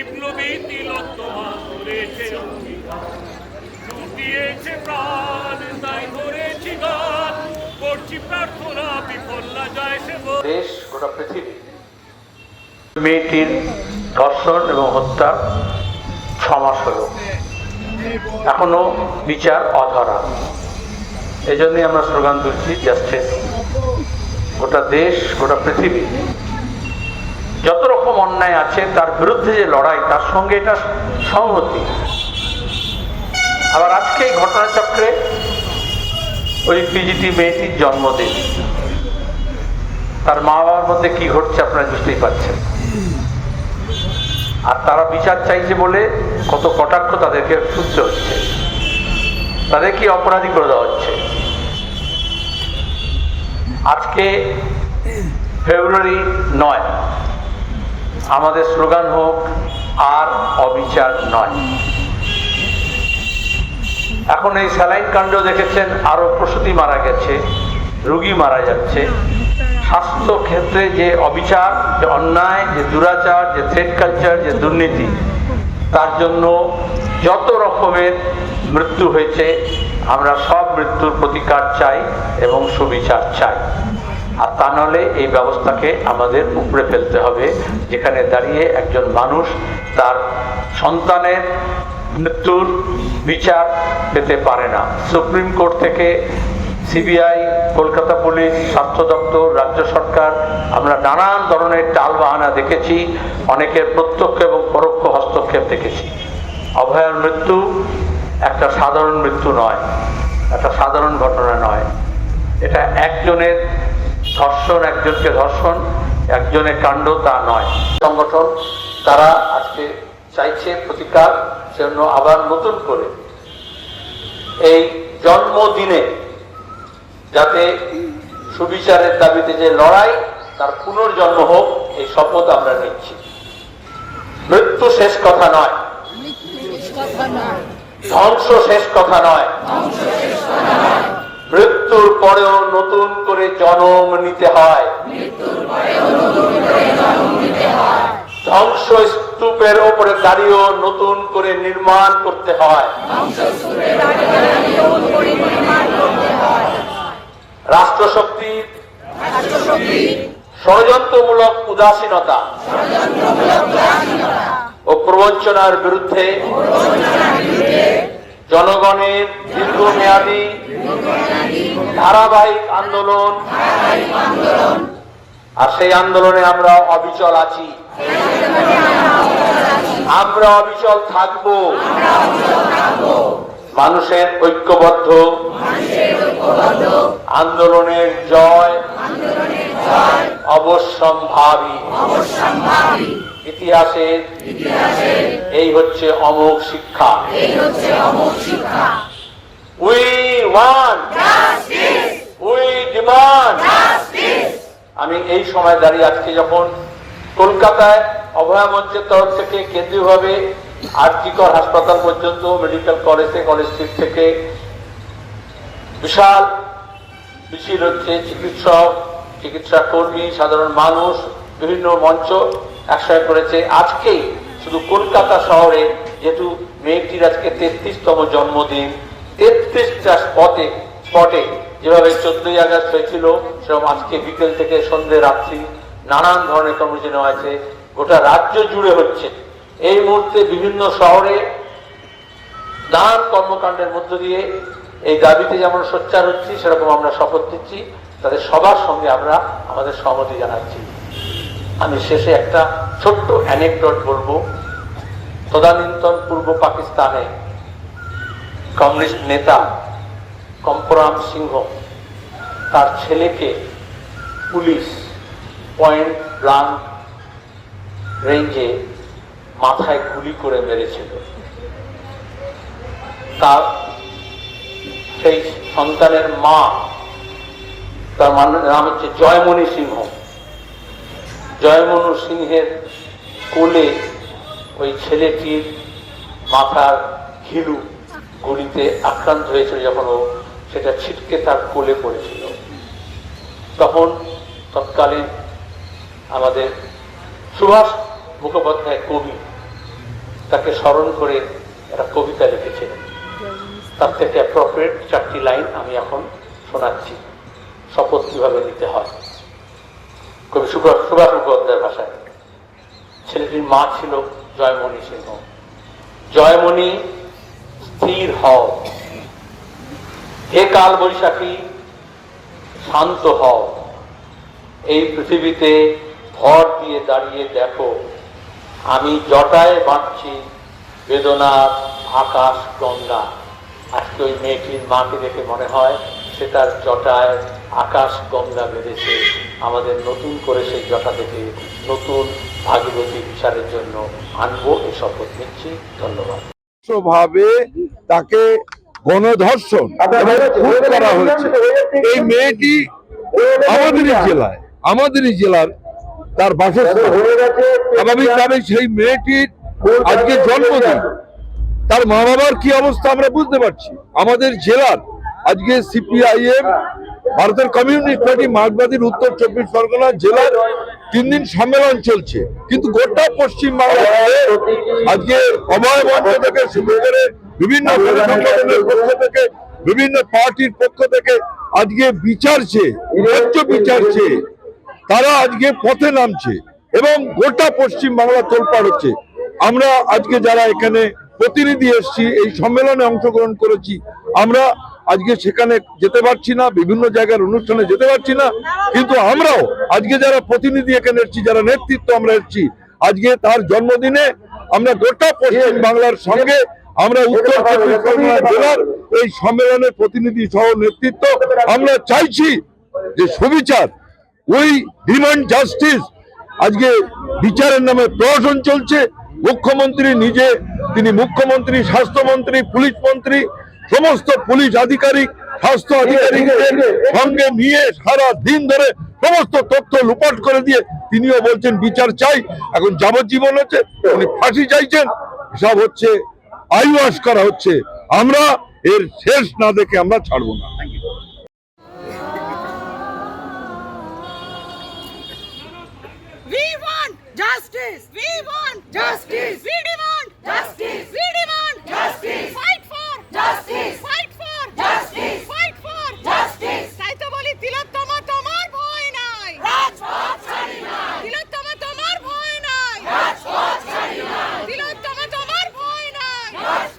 বিপ্লবী। জুটিয়েছে প্রাণ, তাই গান। করছি প্রার্থনা যায় সে দেশ, গোটা পৃথিবী। মেয়েটির ধর্ষণ এবং হত্যা ছ মাস হল। এখনও বিচার অধরা। এই জন্যই আমরা স্লোগান তুলছি, জাস্টিস। গোটা দেশ, গোটা পৃথিবী। যত অন্যায় আছে, তার বিরুদ্ধে যে লড়াই, তার সঙ্গে এটা সংহতি আবার আজকে এই ঘটনাচক্রে ওই পিজিটি মেয়েটির জন্মদিন। তার মা বাবার মধ্যে কি ঘটছে আপনারা বুঝতেই পারছেন। আর তারা বিচার চাইছে বলে কত কটাক্ষ তাদেরকে শুনতে হচ্ছে। তাদের কি অপরাধী করে দেওয়া হচ্ছে? আজকে ফেব্রুয়ারি নয় আমাদের স্লোগান হোক, আর অবিচার নয়। এখন এই স্যালাইন কাণ্ড দেখেছেন, আরও প্রসূতি মারা গেছে, রুগী মারা যাচ্ছে। স্বাস্থ্য ক্ষেত্রে যে অবিচার, যে অন্যায়, যে দুরাচার, যে থ্রেড কালচার যে দুর্নীতি, তার জন্য যত রকমের মৃত্যু হয়েছে, আমরা সব মৃত্যুর প্রতিকার চাই এবং সুবিচার চাই। আর তা নাহলে এই ব্যবস্থাকে আমাদের উপরে ফেলতে হবে, যেখানে দাঁড়িয়ে একজন মানুষ তার সন্তানের মৃত্যুর বিচার পেতে পারে না। সুপ্রিম কোর্ট থেকে সিবিআই, কলকাতা পুলিশ, স্বাস্থ্য দপ্তর, রাজ্য সরকার, আমরা নানান ধরনের টাল বাহানা দেখেছি, অনেকের প্রত্যক্ষ এবং পরোক্ষ হস্তক্ষেপ দেখেছি। অভয়ার মৃত্যু একটা সাধারণ মৃত্যু নয়, একটা সাধারণ ঘটনা নয়। এটা একজনের ধর্ষণ একজনকে ধর্ষণ একজনের কাণ্ড তা নয়। সংগঠন তারা আজকে চাইছে প্রতিকার জন্য আবার নতুন করে এই জন্মদিনে যাতে সুবিচারের দাবিতে যে লড়াই তার পুনর্জন্ম হোক এই শপথ আমরা নিচ্ছি। মৃত্যু শেষ কথা নয়। ধ্বংস শেষ কথা নয়। মৃত্যুর পরেও নতুন করে জন্ম নিতে হয়। ধ্বংস স্তূপের ওপরে দাঁড়িয়েও নতুন করে নির্মাণ করতে হয়। রাষ্ট্রশক্তির ষড়যন্ত্রমূলক উদাসীনতা ও প্রবঞ্চনার বিরুদ্ধে জনগণের দীর্ঘমেয়াদী ধারাবাহিক আন্দোলন। আর সেই আন্দোলনে আমরা অবিচল আছি। আমরা অবিচল থাকব। মানুষের ঐক্যবদ্ধ। আন্দোলনের জয় অবশ্যম্ভাবী। ইতিহাসের এই হচ্ছে অমোঘ শিক্ষা। উই ওয়ান উই ডিমান্ড আমি এই সময় দাঁড়িয়ে আজকে যখন কলকাতায় অভয়া মঞ্চের তরফ থেকে কেন্দ্রীয়ভাবে আরজিকর হাসপাতাল পর্যন্ত মেডিকেল কলেজে কলেজ স্ট্রিট থেকে বিশাল মিছিল হচ্ছে চিকিৎসক চিকিৎসা কর্মী সাধারণ মানুষ বিভিন্ন মঞ্চ একসঙ্গে করেছে। আজকেই শুধু কলকাতা শহরে যেহেতু মেয়েটির আজকে তেত্রিশতম জন্মদিন তেত্রিশটা স্পটে স্পটে যেভাবে চোদ্দই আগস্ট হয়েছিল, সেরকম আজকে বিকেল থেকে সন্ধ্যে রাত্রি নানান ধরনের কর্মসূচি আছে গোটা রাজ্য জুড়ে হচ্ছে। এই মুহূর্তে বিভিন্ন শহরে নানান কর্মকাণ্ডের মধ্য দিয়ে এই দাবিতে যেমন সোচ্চার হচ্ছি, সেরকম আমরা শপথ দিচ্ছি তাদের সবার সঙ্গে আমরা আমাদের সহমতি জানাচ্ছি। আমি শেষে একটা ছোট্ট অ্যানেকডট বলব। তদানীন্তন পূর্ব পাকিস্তানে কমিউনিস্ট নেতা কম্পরাম সিংহ, তার ছেলেকে পুলিশ পয়েন্ট ব্লাঙ্ক রেঞ্জে মাথায় গুলি করে মেরেছিল। তার সেই সন্তানের মা, তার নাম হচ্ছে জয়মণি সিংহ। জয়মনু সিংহের কোলে ওই ছেলেটির মাথার ঘিলু গুলিতে আক্রান্ত হয়েছিল যখন ও সেটা ছিটকে তার কোলে পড়েছিল। তখন তৎকালীন আমাদের সুভাষ মুখোপাধ্যায় কবি তাকে স্মরণ করে একটা কবিতা লিখেছিলেন। তার থেকে অ্যাপ্রোপ্রিয়েট চারটি লাইন আমি এখন শোনাচ্ছি। শপথ কীভাবে নিতে হয়? কবি সুভাষ সুভাষ মুখোপাধ্যায়ের ভাষায়। ছেলেটির মা ছিল জয়মণি সিংহ। জয়মণি স্থির হও। হে কাল বৈশাখী, শান্ত হও। এই পৃথিবীতে ভর দিয়ে দাঁড়িয়ে দেখো, আমি জটায় বাঁধছি বেদনার আকাশ গঙ্গা। আজকে ওই মেয়েটির মাকে দেখে মনে হয় সে তার জটায় আকাশ গঙ্গা বেঁধেছে। আমাদের নতুন করে সেই জটা থেকে নতুন ভাগীরথী বিচারের জন্য আনব। এই শপথ নিচ্ছি। ধন্যবাদ। ভাবে তাকে গণধর্ষণ করা হয়েছে। এই মেয়েটি আমাদেরই জেলায় আমাদেরই জেলার তার বাসস্থান। স্বাভাবিকভাবে সেই মেয়েটির আজকে জন্মদিন। তার মা বাবার কি অবস্থা আমরা বুঝতে পারছি। আমাদের জেলার আজকে সিপিআইএম ভারতের কমিউনিস্ট পার্টি মার্কবাদীর উত্তর চব্বিশ পরগনা জেলার তিন দিন সম্মেলন চলছে। কিন্তু গোটা পশ্চিম বাংলায় আজকে অভয় মঞ্চ থেকে শুরু করে বিভিন্ন সংগঠনের পক্ষ থেকে, বিভিন্ন পার্টির পক্ষ থেকে আজকে বিচার চেয়ে ন্যায্য বিচার চেয়ে তারা আজকে পথে নামছে এবং গোটা পশ্চিম বাংলা তোলপাড় হচ্ছে। আমরা আজকে যারা এখানে প্রতিনিধি এসেছি, এই সম্মেলনে অংশগ্রহণ করেছি, আমরা আজকে সেখানে যেতে পারছি না, বিভিন্ন জায়গার অনুষ্ঠানে যেতে পারছি না, কিন্তু আমরাও আজকে যারা প্রতিনিধি এখানে এসেছি, যারা নেতৃত্ব আমরা এসেছি, আজকে তার জন্মদিনে আমরা গোটা পশ্চিম বাংলার সঙ্গে আমরা উত্তর চব্বিশ পরগনা জেলার এই সম্মেলনের প্রতিনিধি সহ নেতৃত্ব আমরা চাইছি যে সুবিচার ওই ডিমান্ড জাস্টিস। আজকে বিচারের নামে প্রহসন চলছে, মুখ্যমন্ত্রী নিজে, তিনি মুখ্যমন্ত্রী, স্বাস্থ্যমন্ত্রী, পুলিশ মন্ত্রী সমস্ত পুলিশ আধিকারিক, স্বাস্থ্য আধিকারিকদের সঙ্গে নিয়ে সারা দিন ধরে সমস্ত তথ্য লুপাট করে দিয়ে তিনিও বলছেন, বিচার চাই এখন যাবজ্জীবন হচ্ছে, উনি ফাঁসি চাইছেন সব হচ্ছে আইওয়াস করা হচ্ছে আমরা এর শেষ না দেখে আমরা ছাড়বো না We want justice. We want justice. Bus